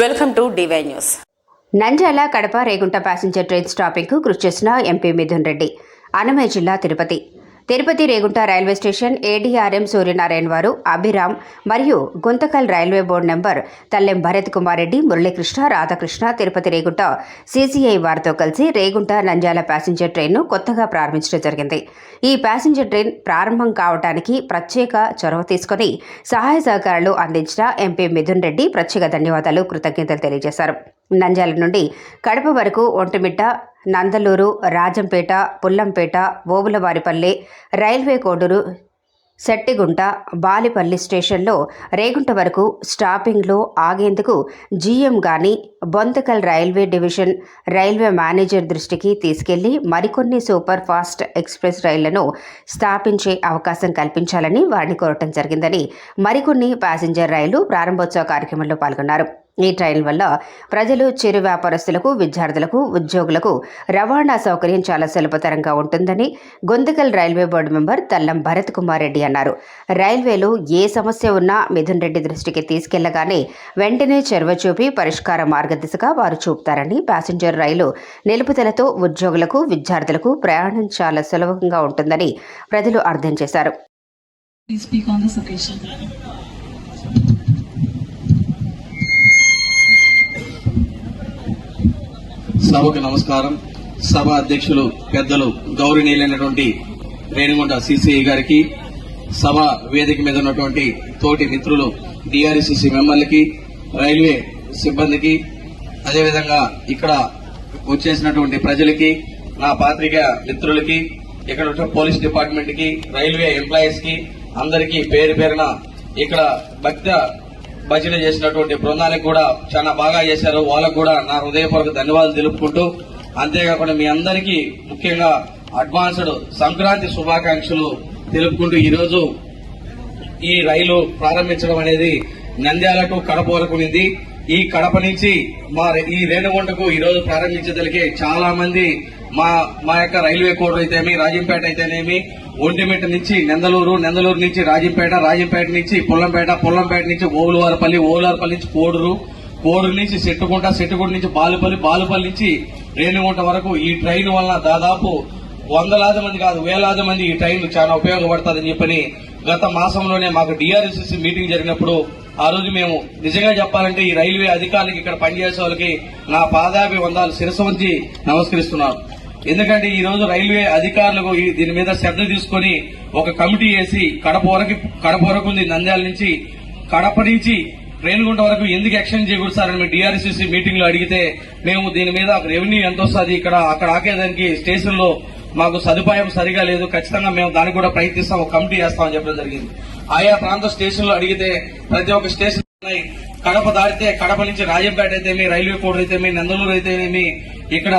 Welcome to D Y news. Nandyal Kadapa Regunta passenger train స్టాపింగ్కు కృషి చేసిన MP Mithun Reddy Annamayya జిల్లా Tirupati. Tirupati Regunta railway station ADRM Suryanarayana వారు అభిరామ్ మరియు Guntakal railway board number Tallem Bharath Kumar Reddy Muralikrishna Radhakrishna Tirupati Regunta CCI వారితో కలిసి Regunta నంజాల passenger ట్రైన్ను కొత్తగా ప్రారంభించడం జరిగింది. ఈ ప్యాసింజర్ ట్రైన్ ప్రారంభం కావడానికి ప్రత్యేక చొరవ తీసుకుని సహాయ సహకారాలు అందించిన ఎంపీ మిథున్ రెడ్డి ప్రత్యేక ధన్యవాదాలు కృతజ్ఞతలు తెలియజేశారు. నంజాల నుండి కడప వరకు ఒంటిమిట్ట నందలూరు రాజంపేట పుల్లంపేట ఓబులవారిపల్లి రైల్వే కోడూరు సెట్టిగుంట బాలిపల్లి స్టేషన్లో రేగుంట వరకు స్టాపింగ్లో ఆగేందుకు జీఎం గాని Guntakal railway division railway manager దృష్టికి తీసుకెళ్ళి మరికొన్ని సూపర్ ఫాస్ట్ ఎక్స్ప్రెస్ రైళ్ళను స్థాపించే అవకాశం కల్పించాలని వారిని కోరటం జరిగిందని మరికొన్ని ప్యాసింజర్ రైళ్ళు ప్రారంభోత్సవ కార్యక్రమంలో పాల్గొన్నారు. ఈ ట్రైన్ వల్ల ప్రజలు చిరు వ్యాపారస్తులకు విద్యార్థులకు ఉద్యోగులకు రవాణా సౌకర్యం చాలా సులభతరంగా ఉంటుందని Guntakal railway board member Tallam Bharath Kumar Reddy అన్నారు. రైల్వేలో ఏ సమస్య ఉన్నా మిథున్ రెడ్డి దృష్టికి తీసుకెళ్ళగానే వెంటనే చెరువ చూపి పరిష్కార మార్గదిశగా వారు చూపుతారని ప్యాసింజర్ రైలు నిలుపుదలతో ఉద్యోగులకు విద్యార్థులకు ప్రయాణం చాలా సులభంగా ఉంటుందని ప్రజలు అర్థం చేశారు. సభకు నమస్కారం. సభ అధ్యక్షులు పెద్దలు గౌరవనీయులైనటువంటి రేణిగుంట సిసిఐ గారికి సభ వేదిక మీద ఉన్నటువంటి తోటి మిత్రులు డిఆర్సిసి మెంబర్లకి రైల్వే సిబ్బందికి అదేవిధంగా ఇక్కడ వచ్చేసినటువంటి ప్రజలకి నా పాత్రిక మిత్రులకి ఇక్కడ ఉన్న పోలీస్ డిపార్ట్మెంట్కి రైల్వే ఎంప్లాయీస్కి అందరికీ పేరు పేరున ఇక్కడ భక్త భజన చేసినటువంటి బృందానికి కూడా చాలా బాగా చేశారు. వాళ్ళకు కూడా నా హృదయపూర్వక ధన్యవాదాలు తెలుపుకుంటూ అంతేకాకుండా మీ అందరికీ ముఖ్యంగా అడ్వాన్స్డ్ సంక్రాంతి శుభాకాంక్షలు తెలుపుకుంటూ ఈరోజు ఈ రైలు ప్రారంభించడం అనేది నంద్యాలకు కడప వరకు ఉంది ఈ కడప నుంచి మా ఈ రేణుగుంటకు ఈరోజు రోజు ప్రారంభించదలికే చాలా మంది మా మా యొక్క రైల్వే కోడ్ అయితేమి రాజంపేట అయితేనేమి ఒంటిమిట్ట నుంచి నెందలూరు నెందలూరు నుంచి రాజంపేట రాజంపేట నుంచి పుల్లంపేట పుల్లంపేట నుంచి ఓవులవారపల్లి ఓవులవారపల్లి నుంచి కోడూరు కోడూరు నుంచి సెట్టుకుంట సెట్టుకుంట నుంచి బాలుపల్లి బాలుపల్లి నుంచి రేణుగుంట వరకు ఈ ట్రైన్ వల్ల దాదాపు వందలాది మంది కాదు వేలాది మంది ఈ ట్రైన్ చాలా ఉపయోగపడుతుందని చెప్పని గత మాసంలోనే మాకు డిఆర్ఎస్ఎస్ మీటింగ్ జరిగినప్పుడు ఆ రోజు మేము నిజంగా చెప్పాలంటే ఈ రైల్వే అధికారులకి ఇక్కడ పనిచేసే వాళ్ళకి నా పాదాభి వందాలు శిరస్సు వంచి నమస్కరిస్తున్నాను. ఎందుకంటే ఈ రోజు రైల్వే అధికారులకు దీని మీద శ్రద్ధ తీసుకొని ఒక కమిటీ వేసి కడప వరకు కడప వరకు ఉంది నంద్యాల నుంచి. కడప నుంచి రేణుగుంట వరకు ఎందుకు యాక్షన్ చేయకూడదు మీ అని డిఆర్సీసీ మీటింగ్లో అడిగితే మేము దీని మీద రెవెన్యూ ఎంత వస్తుంది ఇక్కడ అక్కడ ఆకేదానికి స్టేషన్లో మాకు సదుపాయం సరిగా లేదు. ఖచ్చితంగా మేము దానికి కూడా ప్రయత్నిస్తాం ఒక కమిటీ వేస్తామని చెప్పడం జరిగింది. ఆయా ప్రాంత స్టేషన్లో అడిగితే ప్రతి ఒక్క స్టేషన్ ఉన్నాయి. కడప దాటితే కడప నుంచి రాజంపేట అయితేమి రైల్వే కోడర్ అయితేమి నందలూరు అయితేనేమి ఇక్కడ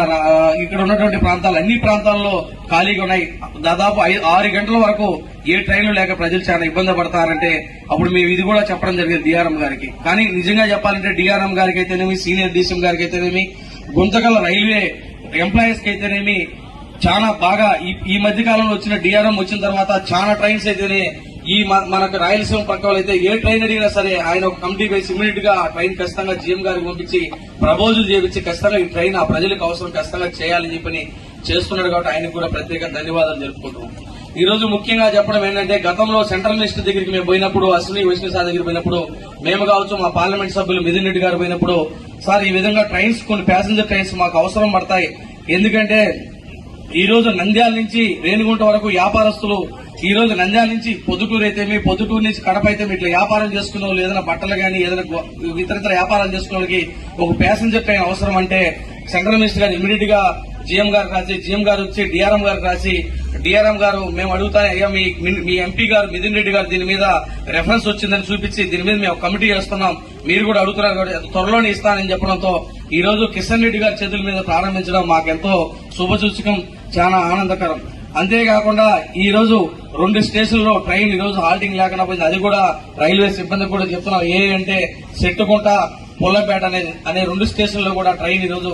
ఇక్కడ ఉన్నటువంటి ప్రాంతాలు అన్ని ప్రాంతాల్లో ఖాళీగా ఉన్నాయి. దాదాపు ఆరు గంటల వరకు ఏ ట్రైన్లు లేక ప్రజలు చాలా ఇబ్బంది పడతారంటే అప్పుడు మేము ఇది కూడా చెప్పడం జరిగింది డిఆర్ఎం గారికి. కానీ నిజంగా చెప్పాలంటే డిఆర్ఎం గారికి అయితేనేమి సీనియర్ డీసీఎం గారికి అయితేనేమి గుంతకల్ రైల్వే ఎంప్లాయీస్కి అయితేనేమి చాలా బాగా ఈ- ఈ మధ్య కాలంలో వచ్చిన డిఆర్ఎం వచ్చిన తర్వాత చాలా ట్రైన్స్ అయితేనే ఈ మనకు రాయలసీమ పక్క అయితే ఏ ట్రైన్ అడిగినా సరే ఆయన ఒక కమిటీ వేసి ఇమీడియట్గా ఆ ట్రైన్ ఖచ్చితంగా జీఎం గారికి పంపించి ప్రపోజల్ చేపించి ఖచ్చితంగా ఈ ట్రైన్ ఆ ప్రజలకు అవసరం ఖచ్చితంగా చేయాలని చెప్పని చేస్తున్నాడు కాబట్టి ఆయనకు కూడా ప్రత్యేక ధన్యవాదాలు జరుపుకుంటున్నాం. ఈ రోజు ముఖ్యంగా చెప్పడం ఏంటంటే గతంలో సెంట్రల్ మినిస్టర్ దగ్గరికి మేము పోయినప్పుడు అశ్విని వైష్ణవ్ దగ్గర దగ్గరికి పోయినప్పుడు మేము కావచ్చు మా పార్లమెంట్ సభ్యులు మిథున్ రెడ్డి గారు పోయినప్పుడు సార్ ఈ విధంగా ట్రైన్స్ కొన్ని ప్యాసింజర్ ట్రైన్స్ మాకు అవసరం పడతాయి. ఎందుకంటే ఈ రోజు నంద్యాల నుంచి రేణిగుంట వరకు వ్యాపారస్తులు ఈ రోజు నంద్యాల నుంచి పొద్దుటూరు అయితేమి పొద్దుటూరు నుంచి కడప అయితే ఇట్లా వ్యాపారం చేసుకున్న వాళ్ళు ఏదైనా బట్టలు కానీ ఏదైనా గో- ఇతరితర వ్యాపారం చేసుకునే వాళ్ళకి ఒక ప్యాసింజర్ ట్రైన్ అవసరం అంటే సెంట్రల్ మినిస్టర్ గారు ఇమీడియట్గా జీఎం గారు రాసి జీఎం గారు వచ్చి డిఆర్ఎం గారు రాసి డిఆర్ఎం గారు మేము అడుగుతాం అయ్యా మీ మీ ఎంపీ గారు మిథున్ రెడ్డి గారు దీని మీద రెఫరెన్స్ వచ్చిందని చూపించి దీని మీద మేము కమిటీ చేస్తున్నాం. మీరు కూడా అడుగుతున్నారు కాబట్టి త్వరలోనే ఇస్తానని చెప్పడంతో ఈ రోజు కిషన్ రెడ్డి గారి చేతుల మీద ప్రారంభించడం మాకెంతో శుభసూచకం చాలా ఆనందకరం. అంతేకాకుండా ఈ రోజు రెండు స్టేషన్లో ట్రైన్ ఈ రోజు హాల్టింగ్ లేకుండా పోయింది అది కూడా రైల్వే సిబ్బంది కూడా చెప్తున్నాం ఏ అంటే సెట్టుకుంట పొల్లపేట అనే అనే రెండు స్టేషన్లో కూడా ట్రైన్ ఈ రోజు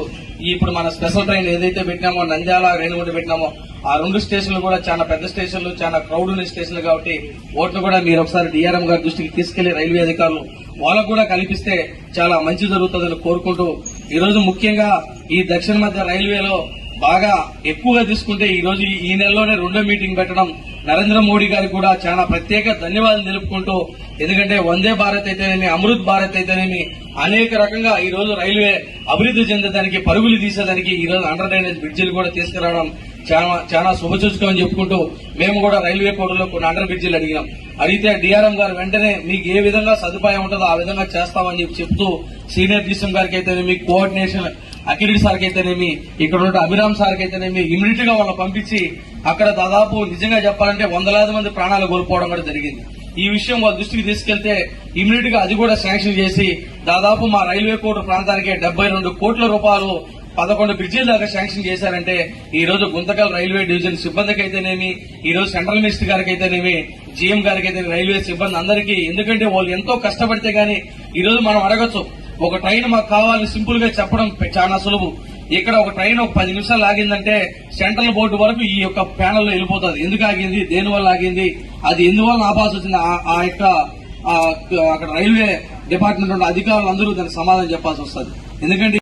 ఇప్పుడు మన స్పెషల్ ట్రైన్ ఏదైతే పెట్టినామో నంద్యాల రేణుగుంట పెట్టినామో ఆ రెండు స్టేషన్లు కూడా చాలా పెద్ద స్టేషన్లు చాలా క్రౌడ్ ఉన్న స్టేషన్లు కాబట్టి ఓట్లు కూడా మీరు ఒకసారి డిఆర్ఎం గారి దృష్టికి తీసుకెళ్ళి రైల్వే అధికారులు వాళ్ళకు కూడా కల్పిస్తే చాలా మంచి జరుగుతుందని కోరుకుంటూ ఈరోజు ముఖ్యంగా ఈ దక్షిణ మధ్య రైల్వేలో బాగా ఎక్కువగా తీసుకుంటే ఈ రోజు ఈ- నెలలోనే రెండో మీటింగ్ పెట్టడం నరేంద్ర మోడీ గారికి కూడా చాలా ప్రత్యేక ధన్యవాదాలు తెలుపుకుంటూ ఎందుకంటే వందే భారత్ అయితేనేమి అమృత్ భారత్ అయితేనేమి అనేక రకంగా ఈ రోజు రైల్వే అభివృద్ధి చెందడానికి పరుగులు తీసేదానికి ఈ రోజు అండర్ డ్రైనేజ్ బ్రిడ్జిలు కూడా తీసుకురావడం చాలా చాలా శుభసూచకం అని చెప్పుకుంటూ మేము కూడా రైల్వే కోర్టులో కొన్ని అండర్ బ్రిడ్జిలు అడిగినాం. అడిగితే డిఆర్ఎం గారు వెంటనే మీకు ఏ విధంగా సదుపాయం ఉంటుందో ఆ విధంగా చేస్తామని చెప్పి చెప్తూ సీనియర్ డిసిఎం గారికి అయితే మీకు కోఆర్డినేషన్ అకిరెడ్డి సార్కి అయితేనేమి ఇక్కడ ఉన్న అభిరామ్ సార్కి అయితేనేమి ఇమీడియట్గా వాళ్ళని పంపించి అక్కడ దాదాపు నిజంగా చెప్పాలంటే వందలాది మంది ప్రాణాలు కోల్పోవడం కూడా జరిగింది. ఈ విషయం వాళ్ళ దృష్టికి తీసుకెళ్తే ఇమీడియట్గా అది కూడా శాంక్షన్ చేసి దాదాపు మా రైల్వే కోర్టు ప్రాంతానికి డెబ్బై రెండు కోట్ల రూపాయలు పదకొండు బ్రిడ్జీల దాకా శాంక్షన్ చేశారంటే ఈ రోజు గుంతకల్ రైల్వే డివిజన్ సిబ్బందికి అయితేనేమి ఈ రోజు సెంట్రల్ మినిస్టర్ గారికి అయితేనేమి జీఎం గారికి అయితే రైల్వే సిబ్బంది అందరికీ ఎందుకంటే వాళ్ళు ఎంతో కష్టపడితే గానీ ఈ రోజు మనం అడగచ్చు ఒక ట్రైన్ మాకు కావాలని సింపుల్గా చెప్పడం చాలా సులభం ఇక్కడ ఒక ట్రైన్ ఒక పది నిమిషాలు ఆగిందంటే సెంట్రల్ బోర్డు వరకు ఈ యొక్క ప్యానల్లో వెళ్ళిపోతుంది. ఎందుకు ఆగింది? దేని వల్ల ఆగింది? అది ఎందువల్ల ఆపాల్సి వచ్చింది? ఆ- ఆ యొక్క అక్కడ రైల్వే డిపార్ట్మెంట్ ఉన్న అధికారులు అందరూ దానికి సమాధానం చెప్పాల్సి వస్తుంది. ఎందుకంటే